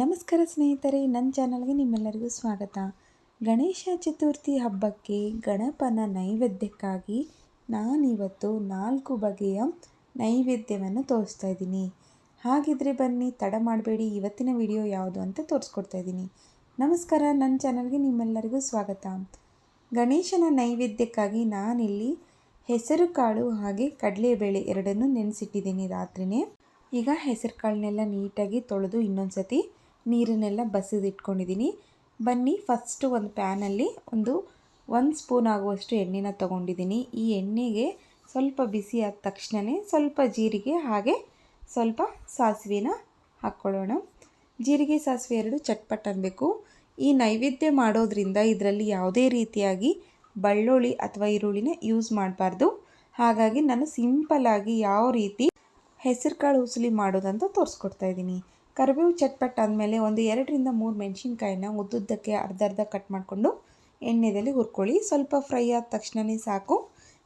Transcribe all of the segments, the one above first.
ನಮಸ್ಕಾರ ಸ್ನೇಹಿತರೆ, ನನ್ನ ಚಾನಲ್ಗೆ ನಿಮ್ಮೆಲ್ಲರಿಗೂ ಸ್ವಾಗತ. ಗಣೇಶ ಚತುರ್ಥಿ ಹಬ್ಬಕ್ಕೆ ಗಣಪನ ನೈವೇದ್ಯಕ್ಕಾಗಿ ನಾನಿವತ್ತು ನಾಲ್ಕು ಬಗೆಯ ನೈವೇದ್ಯವನ್ನು ತೋರಿಸ್ತಾ ಇದ್ದೀನಿ. ಹಾಗಿದ್ರೆ ಬನ್ನಿ, ತಡ ಮಾಡಬೇಡಿ, ಇವತ್ತಿನ ವಿಡಿಯೋ ಯಾವುದು ಅಂತ ತೋರಿಸ್ಕೊಡ್ತಾ ಇದ್ದೀನಿ. ನಮಸ್ಕಾರ, ನನ್ನ ಚಾನಲ್ಗೆ ನಿಮ್ಮೆಲ್ಲರಿಗೂ ಸ್ವಾಗತ. ಗಣೇಶನ ನೈವೇದ್ಯಕ್ಕಾಗಿ ನಾನಿಲ್ಲಿ ಹೆಸರು ಕಾಳು ಹಾಗೆ ಕಡಲೆಬೇಳೆ ಎರಡನ್ನೂ ನೆನೆಸಿಟ್ಟಿದ್ದೀನಿ ರಾತ್ರಿನೇ. ಈಗ ಹೆಸರು ಕಾಳನ್ನೆಲ್ಲ ನೀಟಾಗಿ ತೊಳೆದು ಇನ್ನೊಂದು ಸತಿ ನೀರನ್ನೆಲ್ಲ ಬಸಿದಿಟ್ಕೊಂಡಿದ್ದೀನಿ ಬನ್ನಿ ಫಸ್ಟು ಒಂದು ಪ್ಯಾನಲ್ಲಿ ಒಂದು ಒಂದು ಸ್ಪೂನ್ ಆಗುವಷ್ಟು ಎಣ್ಣೆನ ತೊಗೊಂಡಿದ್ದೀನಿ ಈ ಎಣ್ಣೆಗೆ ಸ್ವಲ್ಪ ಬಿಸಿ ಆದ ತಕ್ಷಣವೇ ಸ್ವಲ್ಪ ಜೀರಿಗೆ ಹಾಗೆ ಸ್ವಲ್ಪ ಸಾಸಿವೆನ ಹಾಕ್ಕೊಳ್ಳೋಣ. ಜೀರಿಗೆ ಸಾಸಿವೆ ಎರಡು ಚಟ್ಪಟ್ ಅನ್ನಬೇಕು ಈ ನೈವೇದ್ಯ ಮಾಡೋದ್ರಿಂದ ಇದರಲ್ಲಿ ಯಾವುದೇ ರೀತಿಯಾಗಿ ಬೆಳ್ಳುಳ್ಳಿ ಅಥವಾ ಈರುಳ್ಳಿನ ಯೂಸ್ ಮಾಡಬಾರ್ದು. ಹಾಗಾಗಿ ನಾನು ಸಿಂಪಲ್ಲಾಗಿ ಯಾವ ರೀತಿ ಹೆಸರು ಕಾಳು ಉಸುಲಿ ಮಾಡೋದಂತ ತೋರಿಸ್ಕೊಡ್ತಾ ಇದ್ದೀನಿ ಕರಿಬೇವು ಚಟ್ಪಟ್ ಆದಮೇಲೆ ಒಂದು ಎರಡರಿಂದ ಮೂರು ಮೆಣಸಿನ್ಕಾಯಿನ ಉದ್ದುದ್ದಕ್ಕೆ ಅರ್ಧ ಅರ್ಧ ಕಟ್ ಮಾಡಿಕೊಂಡು ಎಣ್ಣೆದಲ್ಲಿ ಹುರ್ಕೊಳ್ಳಿ. ಸ್ವಲ್ಪ ಫ್ರೈ ಆದ ತಕ್ಷಣವೇ ಸಾಕು.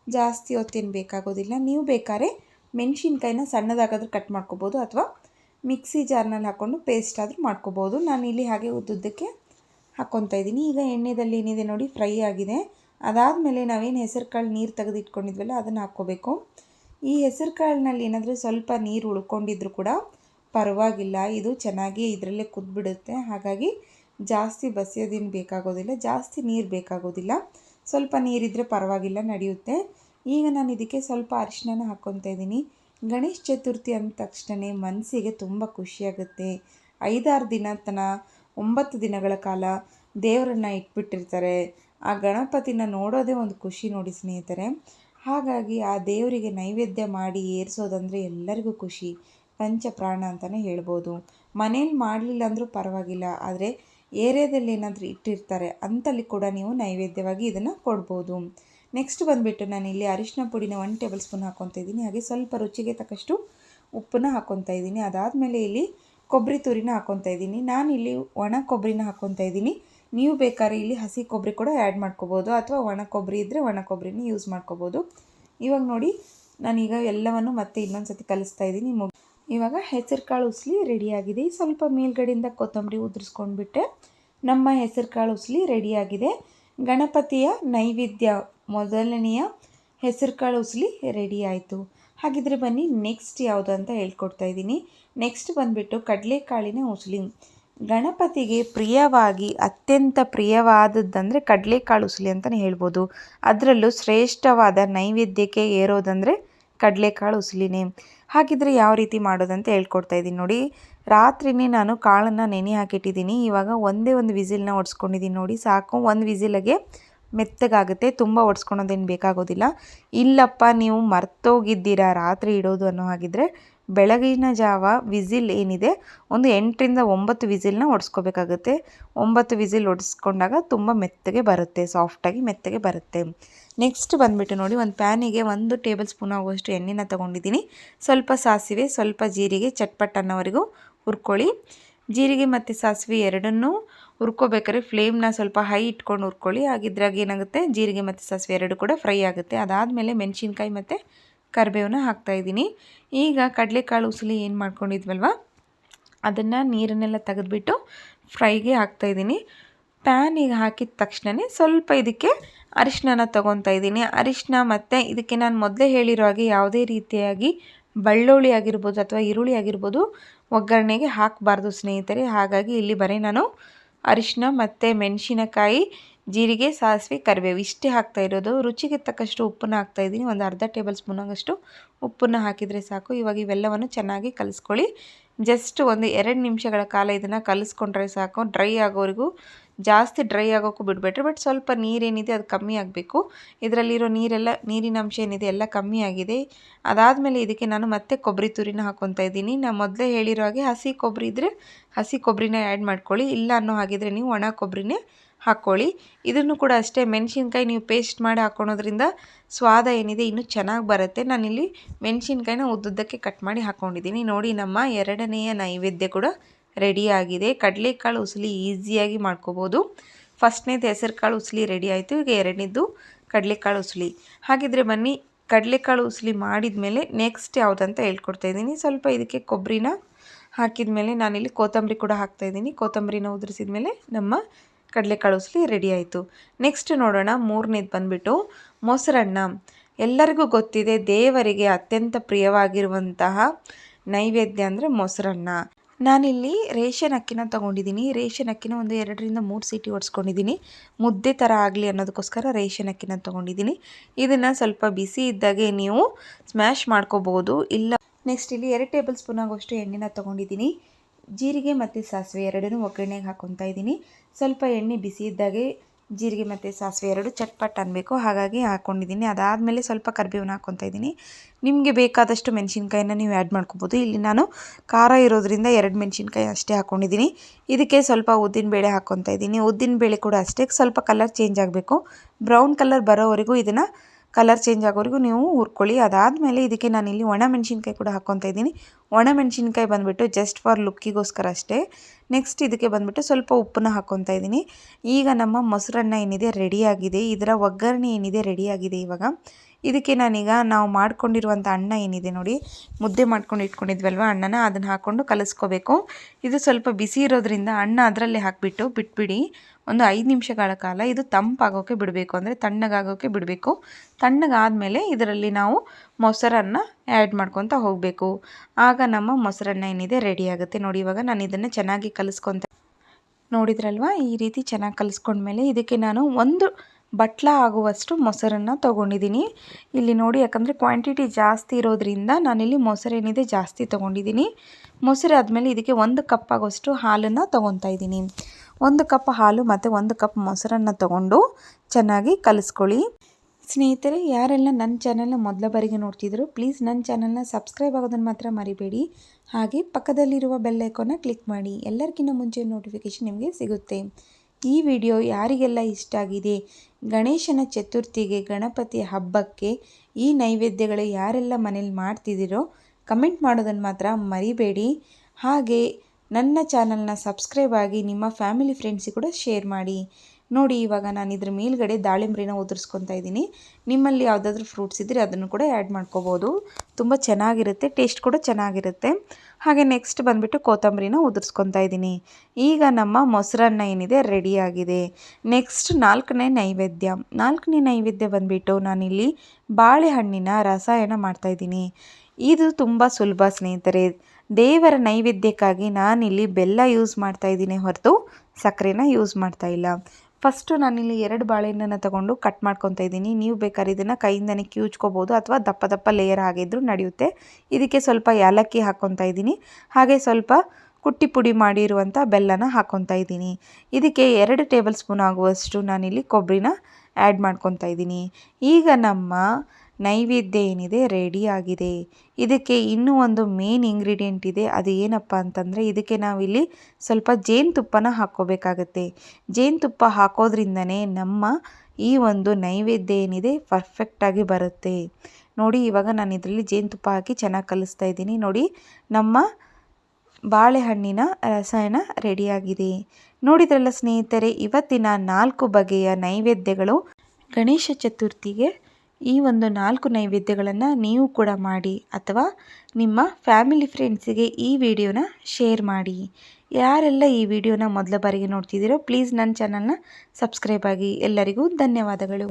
ಜಾಸ್ತಿ ಹೊತ್ತೇನು ಬೇಕಾಗೋದಿಲ್ಲ. ನೀವು ಬೇಕಾದ್ರೆ ಮೆಣಸಿನ್ಕಾಯಿನ ಸಣ್ಣದಾಗಾದ್ರೂ ಕಟ್ ಮಾಡ್ಕೋಬೋದು ಅಥವಾ ಮಿಕ್ಸಿ ಜಾರ್ನಲ್ಲಿ ಹಾಕ್ಕೊಂಡು ಪೇಸ್ಟ್ ಆದರೂ ಮಾಡ್ಕೋಬೋದು. ನಾನು ಇಲ್ಲಿ ಹಾಗೆ ಉದ್ದುದ್ದಕ್ಕೆ ಹಾಕ್ಕೊತಾ ಇದ್ದೀನಿ. ಈಗ ಎಣ್ಣೆದಲ್ಲಿ ಏನಿದೆ ನೋಡಿ ಫ್ರೈ ಆಗಿದೆ. ಅದಾದಮೇಲೆ ನಾವೇನು ಹೆಸರು ಕಾಳು ನೀರು ತೆಗೆದು ಇಟ್ಕೊಂಡಿದ್ವಲ್ಲ ಅದನ್ನು ಹಾಕ್ಕೋಬೇಕು. ಈ ಹೆಸರು ಕಾಳಿನಲ್ಲಿ ಏನಾದರೂ ಸ್ವಲ್ಪ ನೀರು ಉಳ್ಕೊಂಡಿದ್ರು ಕೂಡ ಪರವಾಗಿಲ್ಲ, ಇದು ಚೆನ್ನಾಗಿ ಇದರಲ್ಲೇ ಕುದ್ಬಿಡುತ್ತೆ. ಹಾಗಾಗಿ ಜಾಸ್ತಿ ಬಸಿಯೋದೇನು ಬೇಕಾಗೋದಿಲ್ಲ, ಜಾಸ್ತಿ ನೀರು ಬೇಕಾಗೋದಿಲ್ಲ. ಸ್ವಲ್ಪ ನೀರಿದ್ದರೆ ಪರವಾಗಿಲ್ಲ, ನಡೆಯುತ್ತೆ. ಈಗ ನಾನು ಇದಕ್ಕೆ ಸ್ವಲ್ಪ ಅರಿಶಿನ ಹಾಕ್ಕೊತಾ ಇದ್ದೀನಿ. ಗಣೇಶ ಚತುರ್ಥಿ ಅಂದ ತಕ್ಷಣ ಮನಸ್ಸಿಗೆ ತುಂಬ ಖುಷಿಯಾಗುತ್ತೆ. ಐದಾರು ದಿನ ತನ ಒಂಬತ್ತು ದಿನಗಳ ಕಾಲ ದೇವರನ್ನ ಇಟ್ಬಿಟ್ಟಿರ್ತಾರೆ. ಆ ಗಣಪತಿನ ನೋಡೋದೇ ಒಂದು ಖುಷಿ ನೋಡಿ ಸ್ನೇಹಿತರೆ. ಹಾಗಾಗಿ ಆ ದೇವರಿಗೆ ನೈವೇದ್ಯ ಮಾಡಿ ಏರಿಸೋದಂದರೆ ಎಲ್ಲರಿಗೂ ಖುಷಿ. ಪಂಚಪ್ರಾಣ ಅಂತಲೇ ಹೇಳ್ಬೋದು. ಮನೇಲಿ ಮಾಡಲಿಲ್ಲ ಅಂದರೂ ಪರವಾಗಿಲ್ಲ, ಆದರೆ ಏರಿಯಾದಲ್ಲಿ ಏನಾದರೂ ಇಟ್ಟಿರ್ತಾರೆ ಅಂತಲ್ಲಿ ಕೂಡ ನೀವು ನೈವೇದ್ಯವಾಗಿ ಇದನ್ನು ಕೊಡ್ಬೋದು. ನೆಕ್ಸ್ಟ್ ಬಂದುಬಿಟ್ಟು ನಾನು ಇಲ್ಲಿ ಅರಿಶಿನ ಪುಡಿನ ಒನ್ ಟೇಬಲ್ ಸ್ಪೂನ್ ಹಾಕ್ಕೊತಾ ಇದ್ದೀನಿ. ಹಾಗೆ ಸ್ವಲ್ಪ ರುಚಿಗೆ ತಕ್ಕಷ್ಟು ಉಪ್ಪನ್ನ ಹಾಕ್ಕೊತಾ ಇದ್ದೀನಿ. ಅದಾದಮೇಲೆ ಇಲ್ಲಿ ಕೊಬ್ಬರಿ ತುರಿನ ಹಾಕ್ಕೊತಾ ಇದ್ದೀನಿ. ನಾನು ಇಲ್ಲಿ ಒಣ ಕೊಬ್ಬರಿನ ಹಾಕ್ಕೊತಾ ಇದ್ದೀನಿ. ನೀವು ಬೇಕಾದ್ರೆ ಇಲ್ಲಿ ಹಸಿ ಕೊಬ್ಬರಿ ಕೂಡ ಆ್ಯಡ್ ಮಾಡ್ಕೋಬೋದು, ಅಥವಾ ಒಣ ಕೊಬ್ಬರಿ ಇದ್ದರೆ ಒಣ ಕೊಬ್ಬರಿನ ಯೂಸ್ ಮಾಡ್ಕೋಬೋದು. ಇವಾಗ ನೋಡಿ, ನಾನೀಗ ಎಲ್ಲವನ್ನು ಮತ್ತೆ ಇನ್ನೊಂದು ಸತಿ ಕಲಿಸ್ತಾ ಇದ್ದೀನಿ. ಮುಗ್ ಇವಾಗ ಹೆಸರು ಕಾಳು ಉಸ್ಲಿ ರೆಡಿಯಾಗಿದೆ ಸ್ವಲ್ಪ ಮೇಲ್ಗಡೆಯಿಂದ ಕೊತ್ತಂಬರಿ ಉದುರಿಸ್ಕೊಂಡ್ಬಿಟ್ಟೆ ನಮ್ಮ ಹೆಸರು ಕಾಳು ಉಸ್ಲಿ ರೆಡಿಯಾಗಿದೆ ಗಣಪತಿಯ ನೈವೇದ್ಯ ಮೊದಲನೆಯ ಹೆಸರು ಕಾಳು ಉಸ್ಲಿ ರೆಡಿ ಆಯಿತು. ಹಾಗಿದ್ರೆ ಬನ್ನಿ ನೆಕ್ಸ್ಟ್ ಯಾವುದು ಅಂತ ಹೇಳ್ಕೊಡ್ತಾ ಇದ್ದೀನಿ. ನೆಕ್ಸ್ಟ್ ಬಂದುಬಿಟ್ಟು ಕಡಲೆಕಾಳಿನ ಉಸ್ಲಿ. ಗಣಪತಿಗೆ ಪ್ರಿಯವಾಗಿ, ಅತ್ಯಂತ ಪ್ರಿಯವಾದದ್ದಂದರೆ ಕಡಲೆಕಾಳು ಉಸ್ಲಿ ಅಂತಲೇ ಹೇಳ್ಬೋದು. ಅದರಲ್ಲೂ ಶ್ರೇಷ್ಠವಾದ ನೈವೇದ್ಯಕ್ಕೆ ಏರೋದಂದರೆ ಕಡಲೆಕಾಳು ಉಸಲಿನೇ. ಹಾಗಿದ್ರೆ ಯಾವ ರೀತಿ ಮಾಡೋದಂತ ಹೇಳ್ಕೊಡ್ತಾ ಇದ್ದೀನಿ ನೋಡಿ. ರಾತ್ರಿನೇ ನಾನು ಕಾಳನ್ನು ನೆನೆ ಹಾಕಿಟ್ಟಿದ್ದೀನಿ. ಇವಾಗ ಒಂದೇ ಒಂದು ವಿಸಿಲ್ನ ಒಡ್ಸ್ಕೊಂಡಿದ್ದೀನಿ ನೋಡಿ. ಸಾಕು, ಒಂದು ವಿಸಿಲಗೆ ಮೆತ್ತಗಾಗುತ್ತೆ. ತುಂಬ ಒಡ್ಸ್ಕೊಳೋದೇನು ಬೇಕಾಗೋದಿಲ್ಲ. ಇಲ್ಲಪ್ಪ, ನೀವು ಮರ್ತೋಗಿದ್ದೀರಾ ರಾತ್ರಿ ಇಡೋದು ಅನ್ನೋ ಹಾಗಿದ್ರೆ ಬೆಳಗಿನ ಜಾವ ವಿಸಿಲ್ ಏನಿದೆ, ಒಂದು ಎಂಟರಿಂದ ಒಂಬತ್ತು ವಿಸಿಲ್ನ ಹೊಡ್ಸ್ಕೋಬೇಕಾಗುತ್ತೆ ಒಂಬತ್ತು ವಿಸಿಲ್ ಹೊಡ್ಸ್ಕೊಂಡಾಗ ತುಂಬ ಮೆತ್ತಗೆ ಬರುತ್ತೆ ಸಾಫ್ಟಾಗಿ ಮೆತ್ತಗೆ ಬರುತ್ತೆ. ನೆಕ್ಸ್ಟ್ ಬಂದುಬಿಟ್ಟು ನೋಡಿ, ಒಂದು ಪ್ಯಾನಿಗೆ ಒಂದು ಟೇಬಲ್ ಸ್ಪೂನ್ ಆಗುವಷ್ಟು ಎಣ್ಣೆನ ತೊಗೊಂಡಿದ್ದೀನಿ. ಸ್ವಲ್ಪ ಸಾಸಿವೆ, ಸ್ವಲ್ಪ ಜೀರಿಗೆ, ಚಟ್ಪಟ್ ಅನ್ನೋವರೆಗೂ ಹುರ್ಕೊಳ್ಳಿ. ಜೀರಿಗೆ ಮತ್ತು ಸಾಸಿವೆ ಎರಡನ್ನೂ ಹುರ್ಕೋಬೇಕಾದ್ರೆ ಫ್ಲೇಮ್ನ ಸ್ವಲ್ಪ ಹೈ ಇಟ್ಕೊಂಡು ಹುರ್ಕೊಳ್ಳಿ. ಹಾಗಿದ್ರಾಗ ಏನಾಗುತ್ತೆ, ಜೀರಿಗೆ ಮತ್ತು ಸಾಸಿವೆ ಎರಡು ಕೂಡ ಫ್ರೈ ಆಗುತ್ತೆ. ಅದಾದಮೇಲೆ ಮೆಣಸಿನ್ಕಾಯಿ ಮತ್ತು ಕರಿಬೇವನ್ನ ಹಾಕ್ತಾಯಿದ್ದೀನಿ ಈಗ ಕಡಲೆಕಾಳು ಉಸಲಿ ಏನು ಮಾಡ್ಕೊಂಡಿದ್ವಲ್ವ? ಅದನ್ನು ನೀರನ್ನೆಲ್ಲ ತೆಗೆದುಬಿಟ್ಟು ಫ್ರೈಗೆ ಹಾಕ್ತಾಯಿದ್ದೀನಿ ಪ್ಯಾನಿಗೆ ಹಾಕಿದ ತಕ್ಷಣವೇ ಸ್ವಲ್ಪ ಇದಕ್ಕೆ ಅರಿಶಿನ ತೊಗೊತಾ ಇದ್ದೀನಿ. ಅರಿಶಿನ ಮತ್ತು ಇದಕ್ಕೆ ನಾನು ಮೊದಲೇ ಹೇಳಿರೋ ಹಾಗೆ ಯಾವುದೇ ರೀತಿಯಾಗಿ ಬೆಳ್ಳುಳ್ಳಿ ಆಗಿರ್ಬೋದು ಅಥವಾ ಈರುಳ್ಳಿ ಆಗಿರ್ಬೋದು ಒಗ್ಗರಣೆಗೆ ಹಾಕಬಾರ್ದು ಸ್ನೇಹಿತರೆ. ಹಾಗಾಗಿ ಇಲ್ಲಿ ಬರೀ ನಾನು ಅರಿಶಿನ ಮತ್ತು ಮೆಣಸಿನಕಾಯಿ ಜೀರಿಗೆ, ಸಾಸಿವೆ, ಕರಿಬೇವು ಇಷ್ಟೇ ಹಾಕ್ತಾ ಇರೋದು. ರುಚಿಗೆ ತಕ್ಕಷ್ಟು ಉಪ್ಪನ್ನು ಹಾಕ್ತಾ ಇದ್ದೀನಿ. ಒಂದು ಅರ್ಧ ಟೇಬಲ್ ಸ್ಪೂನ್ ಆಗಷ್ಟು ಉಪ್ಪನ್ನು ಹಾಕಿದರೆ ಸಾಕು. ಇವಾಗ ಇವೆಲ್ಲವನ್ನು ಚೆನ್ನಾಗಿ ಕಲಿಸ್ಕೊಳ್ಳಿ. ಜಸ್ಟ್ ಒಂದು ಎರಡು ನಿಮಿಷಗಳ ಕಾಲ ಇದನ್ನು ಕಲಿಸ್ಕೊಂಡ್ರೆ ಸಾಕು. ಡ್ರೈ ಆಗೋವರೆಗೂ, ಜಾಸ್ತಿ ಡ್ರೈ ಆಗೋಕ್ಕೂ ಬಿಡಬೇಡ್ರಿ. ಬಟ್ ಸ್ವಲ್ಪ ನೀರೇನಿದೆ ಅದು ಕಮ್ಮಿ ಆಗಬೇಕು. ಇದರಲ್ಲಿರೋ ನೀರೆಲ್ಲ, ನೀರಿನ ಅಂಶ ಏನಿದೆ ಎಲ್ಲ ಕಮ್ಮಿ ಆಗಿದೆ. ಅದಾದಮೇಲೆ ಇದಕ್ಕೆ ನಾನು ಮತ್ತೆ ಕೊಬ್ಬರಿ ತುರಿನ ಹಾಕ್ಕೊತಾ ಇದ್ದೀನಿ. ನಾನು ಮೊದಲೇ ಹೇಳಿರೋ ಹಾಗೆ ಹಸಿ ಕೊಬ್ಬರಿ ಇದ್ದರೆ ಹಸಿ ಕೊಬ್ಬರಿನ ಆ್ಯಡ್ ಮಾಡ್ಕೊಳ್ಳಿ. ಇಲ್ಲ ಅನ್ನೋ ಹಾಗಿದ್ರೆ ನೀವು ಒಣ ಕೊಬ್ಬರಿನೇ ಹಾಕ್ಕೊಳ್ಳಿ ಇದನ್ನು ಕೂಡ ಅಷ್ಟೇ, ಮೆಣಸಿನ್ಕಾಯಿ ನೀವು ಪೇಸ್ಟ್ ಮಾಡಿ ಹಾಕ್ಕೊಳೋದ್ರಿಂದ ಸ್ವಾದ ಏನಿದೆ ಇನ್ನೂ ಚೆನ್ನಾಗಿ ಬರುತ್ತೆ. ನಾನಿಲ್ಲಿ ಮೆಣಸಿನ್ಕಾಯಿನ ಉದ್ದುದ್ದಕ್ಕೆ ಕಟ್ ಮಾಡಿ ಹಾಕ್ಕೊಂಡಿದ್ದೀನಿ ನೋಡಿ ನಮ್ಮ ಎರಡನೆಯ ನೈವೇದ್ಯ ಕೂಡ ರೆಡಿಯಾಗಿದೆ ಕಡಲೆಕಾಳು ಉಸಲಿ ಈಸಿಯಾಗಿ ಮಾಡ್ಕೋಬೋದು. ಫಸ್ಟ್ನೇದು ಹೆಸರು ಕಾಳು ಉಸಲಿ ರೆಡಿ ಆಯಿತು, ಈಗ ಎರಡನೇದು ಕಡಲೆಕಾಳು ಉಸಲಿ. ಹಾಗಿದ್ರೆ ಬನ್ನಿ, ಕಡಲೆಕಾಳು ಉಸಲಿ ಮಾಡಿದ ಮೇಲೆ ನೆಕ್ಸ್ಟ್ ಯಾವುದಂತ ಹೇಳ್ಕೊಡ್ತಾ ಇದ್ದೀನಿ. ಸ್ವಲ್ಪ ಇದಕ್ಕೆ ಕೊಬ್ಬರಿನ ಹಾಕಿದ ಮೇಲೆ ನಾನಿಲ್ಲಿ ಕೊತ್ತಂಬರಿ ಕೂಡ ಹಾಕ್ತಾಯಿದ್ದೀನಿ ಕೊತ್ತಂಬರಿನ ಉದುರಿಸಿದ ಮೇಲೆ ನಮ್ಮ ಕಡಲೆಕಾಳು ಉಸಲಿ ರೆಡಿ ಆಯಿತು. ನೆಕ್ಸ್ಟ್ ನೋಡೋಣ ಮೂರನೇದು ಬಂದುಬಿಟ್ಟು ಮೊಸರನ್ನ. ಎಲ್ಲರಿಗೂ ಗೊತ್ತಿದೆ ದೇವರಿಗೆ ಅತ್ಯಂತ ಪ್ರಿಯವಾಗಿರುವಂತಹ ನೈವೇದ್ಯ ಅಂದರೆ ಮೊಸರನ್ನ. ನಾನಿಲ್ಲಿ ರೇಷನ್ ಅಕ್ಕಿನ ತೊಗೊಂಡಿದ್ದೀನಿ. ರೇಷನ್ ಅಕ್ಕಿನ ಒಂದು ಎರಡರಿಂದ ಮೂರು ಸೀಟಿ ಒಡ್ಸ್ಕೊಂಡಿದ್ದೀನಿ. ಮುದ್ದೆ ಥರ ಆಗಲಿ ಅನ್ನೋದಕ್ಕೋಸ್ಕರ ರೇಷನ್ ಅಕ್ಕಿನ ತೊಗೊಂಡಿದ್ದೀನಿ. ಇದನ್ನು ಸ್ವಲ್ಪ ಬಿಸಿ ಇದ್ದಾಗೆ ನೀವು ಸ್ಮ್ಯಾಶ್ ಮಾಡ್ಕೋಬೋದು ಇಲ್ಲ ನೆಕ್ಸ್ಟ್ ಇಲ್ಲಿ ಎರಡು ಟೇಬಲ್ ಸ್ಪೂನ್ ಆಗುವಷ್ಟು ಎಣ್ಣೆನ ತೊಗೊಂಡಿದ್ದೀನಿ. ಜೀರಿಗೆ ಮತ್ತು ಸಾಸಿವೆ ಎರಡನ್ನೂ ಒಗ್ಗರಣೆಗೆ ಹಾಕೊತ ಇದ್ದೀನಿ. ಸ್ವಲ್ಪ ಎಣ್ಣೆ ಬಿಸಿ ಇದ್ದಾಗೆ ಜೀರಿಗೆ ಮತ್ತು ಸಾಸಿವೆ ಎರಡು ಚಟ್ಪಟ್ ಅನ್ನಬೇಕು ಹಾಗಾಗಿ ಹಾಕ್ಕೊಂಡಿದ್ದೀನಿ ಅದಾದಮೇಲೆ ಸ್ವಲ್ಪ ಕರಿಬೇವನ್ನ ಹಾಕ್ಕೊತಾ ಇದ್ದೀನಿ. ನಿಮಗೆ ಬೇಕಾದಷ್ಟು ಮೆಣಸಿನ್ಕಾಯಿನ ನೀವು ಆ್ಯಡ್ ಮಾಡ್ಕೋಬೋದು. ಇಲ್ಲಿ ನಾನು ಖಾರ ಇರೋದ್ರಿಂದ ಎರಡು ಮೆಣಸಿನ್ಕಾಯಿ ಅಷ್ಟೇ ಹಾಕ್ಕೊಂಡಿದ್ದೀನಿ ಇದಕ್ಕೆ ಸ್ವಲ್ಪ ಉದ್ದಿನಬೇಳೆ ಹಾಕ್ಕೊತಾ ಇದ್ದೀನಿ. ಉದ್ದಿನಬೇಳೆ ಕೂಡ ಅಷ್ಟೇ. ಸ್ವಲ್ಪ ಕಲರ್ ಚೇಂಜ್ ಆಗಬೇಕು. ಬ್ರೌನ್ ಕಲರ್ ಬರೋವರೆಗೂ ಇದನ್ನು ಕಲರ್ ಚೇಂಜ್ ಆಗೋವರೆಗೂ ನೀವು ಹುರ್ಕೊಳ್ಳಿ. ಅದಾದಮೇಲೆ ಇದಕ್ಕೆ ನಾನಿಲ್ಲಿ ಒಣ ಮೆಣಸಿನ್ಕಾಯಿ ಕೂಡ ಹಾಕ್ಕೊತಾ ಇದ್ದೀನಿ. ಒಣ ಮೆಣಸಿನ್ಕಾಯಿ ಬಂದುಬಿಟ್ಟು ಜಸ್ಟ್ ಫಾರ್ ಲುಕ್ಕಿಗೋಸ್ಕರ ಅಷ್ಟೇ. ನೆಕ್ಸ್ಟ್ ಇದಕ್ಕೆ ಬಂದುಬಿಟ್ಟು ಸ್ವಲ್ಪ ಉಪ್ಪನ್ನ ಹಾಕ್ಕೊತಾ ಇದ್ದೀನಿ. ಈಗ ನಮ್ಮ ಮೊಸರನ್ನ ಏನಿದೆ ರೆಡಿಯಾಗಿದೆ ಇದರ ಒಗ್ಗರಣೆ ಏನಿದೆ ರೆಡಿಯಾಗಿದೆ ಇವಾಗ. ಇದಕ್ಕೆ ನಾನೀಗ ನಾವು ಮಾಡ್ಕೊಂಡಿರುವಂಥ ಅನ್ನ ಏನಿದೆ ನೋಡಿ, ಮುದ್ದೆ ಮಾಡ್ಕೊಂಡು ಇಟ್ಕೊಂಡಿದ್ವಲ್ವ ಅಣ್ಣನ, ಅದನ್ನು ಹಾಕ್ಕೊಂಡು ಕಲಿಸ್ಕೋಬೇಕು. ಇದು ಸ್ವಲ್ಪ ಬಿಸಿ ಇರೋದ್ರಿಂದ ಅನ್ನ ಅದರಲ್ಲೇ ಹಾಕಿಬಿಟ್ಟು ಬಿಟ್ಬಿಡಿ. ಒಂದು ಐದು ನಿಮಿಷಗಳ ಕಾಲ ಇದು ತಂಪಾಗೋಕ್ಕೆ ಬಿಡಬೇಕು, ಅಂದರೆ ತಣ್ಣಗಾಗೋಕ್ಕೆ ಬಿಡಬೇಕು. ತಣ್ಣಗಾದಮೇಲೆ ಇದರಲ್ಲಿ ನಾವು ಮೊಸರನ್ನು ಆ್ಯಡ್ ಮಾಡ್ಕೊತ ಹೋಗಬೇಕು. ಆಗ ನಮ್ಮ ಮೊಸರನ್ನ ಏನಿದೆ ರೆಡಿ ಆಗುತ್ತೆ ನೋಡಿ, ಇವಾಗ ನಾನು ಇದನ್ನು ಚೆನ್ನಾಗಿ ಕಲಿಸ್ಕೊತ ನೋಡಿದ್ರಲ್ವ? ಈ ರೀತಿ ಚೆನ್ನಾಗಿ ಕಲಿಸ್ಕೊಂಡ್ಮೇಲೆ ಇದಕ್ಕೆ ನಾನು ಒಂದು ಬಟ್ಲ ಆಗುವಷ್ಟು ಮೊಸರನ್ನು ತೊಗೊಂಡಿದ್ದೀನಿ. ಇಲ್ಲಿ ನೋಡಿ, ಯಾಕಂದರೆ ಕ್ವಾಂಟಿಟಿ ಜಾಸ್ತಿ ಇರೋದ್ರಿಂದ ನಾನಿಲ್ಲಿ ಮೊಸರೇನಿದೆ ಜಾಸ್ತಿ ತೊಗೊಂಡಿದ್ದೀನಿ. ಮೊಸರು ಆದಮೇಲೆ ಇದಕ್ಕೆ ಒಂದು ಕಪ್ ಆಗೋಷ್ಟು ಹಾಲನ್ನು ತೊಗೊತಾ ಇದ್ದೀನಿ. ಒಂದು ಕಪ್ ಹಾಲು ಮತ್ತು ಒಂದು ಕಪ್ ಮೊಸರನ್ನು ತೊಗೊಂಡು ಚೆನ್ನಾಗಿ ಕಲಿಸ್ಕೊಳ್ಳಿ. ಸ್ನೇಹಿತರೆ, ಯಾರೆಲ್ಲ ನನ್ನ ಚಾನಲ್ನ ಮೊದಲ ಬಾರಿಗೆ ನೋಡ್ತಿದ್ರು ಪ್ಲೀಸ್ ನನ್ನ ಚಾನಲ್ನ ಸಬ್ಸ್ಕ್ರೈಬ್ ಆಗೋದನ್ನು ಮಾತ್ರ ಮರಿಬೇಡಿ. ಹಾಗೆ ಪಕ್ಕದಲ್ಲಿರುವ ಬೆಲ್ಲೈಕೋನ ಕ್ಲಿಕ್ ಮಾಡಿ. ಎಲ್ಲರಿಗಿಂತ ಮುಂಚೆ ನೋಟಿಫಿಕೇಷನ್ ನಿಮಗೆ ಸಿಗುತ್ತೆ. ಈ ವಿಡಿಯೋ ಯಾರಿಗೆಲ್ಲ ಇಷ್ಟ ಆಗಿದೆ ಗಣೇಶನ ಚತುರ್ಥಿಗೆ ಗಣಪತಿ ಹಬ್ಬಕ್ಕೆ ಈ ನೈವೇದ್ಯಗಳು ಯಾರೆಲ್ಲ ಮನೇಲಿ ಮಾಡ್ತಿದ್ದೀರೋ ಕಮೆಂಟ್ ಮಾಡೋದನ್ನು ಮಾತ್ರ ಮರಿಬೇಡಿ. ಹಾಗೆ ನನ್ನ ಚಾನಲ್ನ ಸಬ್ಸ್ಕ್ರೈಬ್ ಆಗಿ ನಿಮ್ಮ ಫ್ಯಾಮಿಲಿ ಫ್ರೆಂಡ್ಸಿಗೆ ಕೂಡ ಶೇರ್ ಮಾಡಿ. ನೋಡಿ ಇವಾಗ ನಾನು ಇದ್ರ ಮೇಲ್ಗಡೆ ದಾಳಿಂಬ್ರಿನ ಉದುರಿಸ್ಕೊತಾ ಇದ್ದೀನಿ. ನಿಮ್ಮಲ್ಲಿ ಯಾವುದಾದ್ರೂ ಫ್ರೂಟ್ಸ್ ಇದ್ದರೆ ಅದನ್ನು ಕೂಡ ಆ್ಯಡ್ ಮಾಡ್ಕೋಬೋದು. ತುಂಬ ಚೆನ್ನಾಗಿರುತ್ತೆ ಟೇಸ್ಟ್ ಕೂಡ ಚೆನ್ನಾಗಿರುತ್ತೆ. ಹಾಗೆ ನೆಕ್ಸ್ಟ್ ಬಂದುಬಿಟ್ಟು ಕೊತ್ತಂಬರಿನ ಉದುರಿಸ್ಕೊತಾ ಇದ್ದೀನಿ. ಈಗ ನಮ್ಮ ಮೊಸರನ್ನ ಏನಿದೆ ರೆಡಿಯಾಗಿದೆ ನೆಕ್ಸ್ಟ್ ನಾಲ್ಕನೇ ನೈವೇದ್ಯ. ನಾಲ್ಕನೇ ನೈವೇದ್ಯ ಬಂದುಬಿಟ್ಟು ನಾನಿಲ್ಲಿ ಬಾಳೆಹಣ್ಣಿನ ರಸಾಯನ ಮಾಡ್ತಾಯಿದ್ದೀನಿ ಇದು ತುಂಬ ಸುಲಭ ಸ್ನೇಹಿತರೆ. ದೇವರ ನೈವೇದ್ಯಕ್ಕಾಗಿ ನಾನಿಲ್ಲಿ ಬೆಲ್ಲ ಯೂಸ್ ಮಾಡ್ತಾ ಇದ್ದೀನಿ ಹೊರತು ಸಕ್ಕರೆನ ಯೂಸ್ ಮಾಡ್ತಾ ಇಲ್ಲ. ಫಸ್ಟು ನಾನಿಲ್ಲಿ ಎರಡು ಬಾಳೆಹಣ್ಣನ್ನು ತಗೊಂಡು ಕಟ್ ಮಾಡ್ಕೊತಾ ಇದ್ದೀನಿ. ನೀವು ಬೇಕಾದ್ರೆ ಇದನ್ನು ಕೈಯಿಂದನೇ ಕಿವುಚ್ಕೋಬೋದು ಅಥವಾ ದಪ್ಪ ದಪ್ಪ ಲೇಯರ್ ಆಗಿದ್ದರೂ ನಡೆಯುತ್ತೆ. ಇದಕ್ಕೆ ಸ್ವಲ್ಪ ಏಲಕ್ಕಿ ಹಾಕ್ಕೊತಾ ಇದ್ದೀನಿ. ಹಾಗೆ ಸ್ವಲ್ಪ ಕುಟ್ಟಿ ಪುಡಿ ಮಾಡಿರುವಂಥ ಬೆಲ್ಲನ ಹಾಕ್ಕೊತಾ ಇದ್ದೀನಿ. ಇದಕ್ಕೆ ಎರಡು ಟೇಬಲ್ ಸ್ಪೂನ್ ಆಗುವಷ್ಟು ನಾನಿಲ್ಲಿ ಕೊಬ್ಬರಿನ ಆ್ಯಡ್ ಮಾಡ್ಕೊತಾ ಇದ್ದೀನಿ. ಈಗ ನಮ್ಮ ನೈವೇದ್ಯ ಏನಿದೆ, ರೆಡಿ ಆಗಿದೆ. ಇದಕ್ಕೆ ಇನ್ನೂ ಒಂದು ಮೇನ್ ಇಂಗ್ರೀಡಿಯೆಂಟ್ ಇದೆ. ಅದು ಏನಪ್ಪ ಅಂತಂದರೆ, ಇದಕ್ಕೆ ನಾವಿಲ್ಲಿ ಸ್ವಲ್ಪ ಜೇನುತುಪ್ಪನ ಹಾಕ್ಕೋಬೇಕಾಗತ್ತೆ. ಜೇನುತುಪ್ಪ ಹಾಕೋದ್ರಿಂದನೇ ನಮ್ಮ ಈ ಒಂದು ನೈವೇದ್ಯ ಏನಿದೆ ಪರ್ಫೆಕ್ಟಾಗಿ ಬರುತ್ತೆ. ನೋಡಿ, ಇವಾಗ ನಾನು ಇದರಲ್ಲಿ ಜೇನುತುಪ್ಪ ಹಾಕಿ ಚೆನ್ನಾಗಿ ಕಲಿಸ್ತಾ ಇದ್ದೀನಿ. ನೋಡಿ, ನಮ್ಮ ಬಾಳೆಹಣ್ಣಿನ ರಸಾಯನ ರೆಡಿಯಾಗಿದೆ ನೋಡಿದ್ರಲ್ಲ ಸ್ನೇಹಿತರೆ, ಇವತ್ತಿನ ನಾಲ್ಕು ಬಗೆಯ ನೈವೇದ್ಯಗಳು ಗಣೇಶ ಚತುರ್ಥಿಗೆ ಈ ಒಂದು ನಾಲ್ಕು ನೈವೇದ್ಯಗಳನ್ನು ನೀವು ಕೂಡ ಮಾಡಿ ಅಥವಾ ನಿಮ್ಮ ಫ್ಯಾಮಿಲಿ ಫ್ರೆಂಡ್ಸಿಗೆ ಈ ವಿಡಿಯೋನ ಶೇರ್ ಮಾಡಿ. ಯಾರೆಲ್ಲ ಈ ವಿಡಿಯೋನ ಮೊದಲ ಬಾರಿಗೆ ನೋಡ್ತಿದ್ದೀರೋ, ಪ್ಲೀಸ್ ನನ್ನ ಚಾನಲ್ನ ಸಬ್ಸ್ಕ್ರೈಬ್ ಆಗಿ ಎಲ್ಲರಿಗೂ ಧನ್ಯವಾದಗಳು.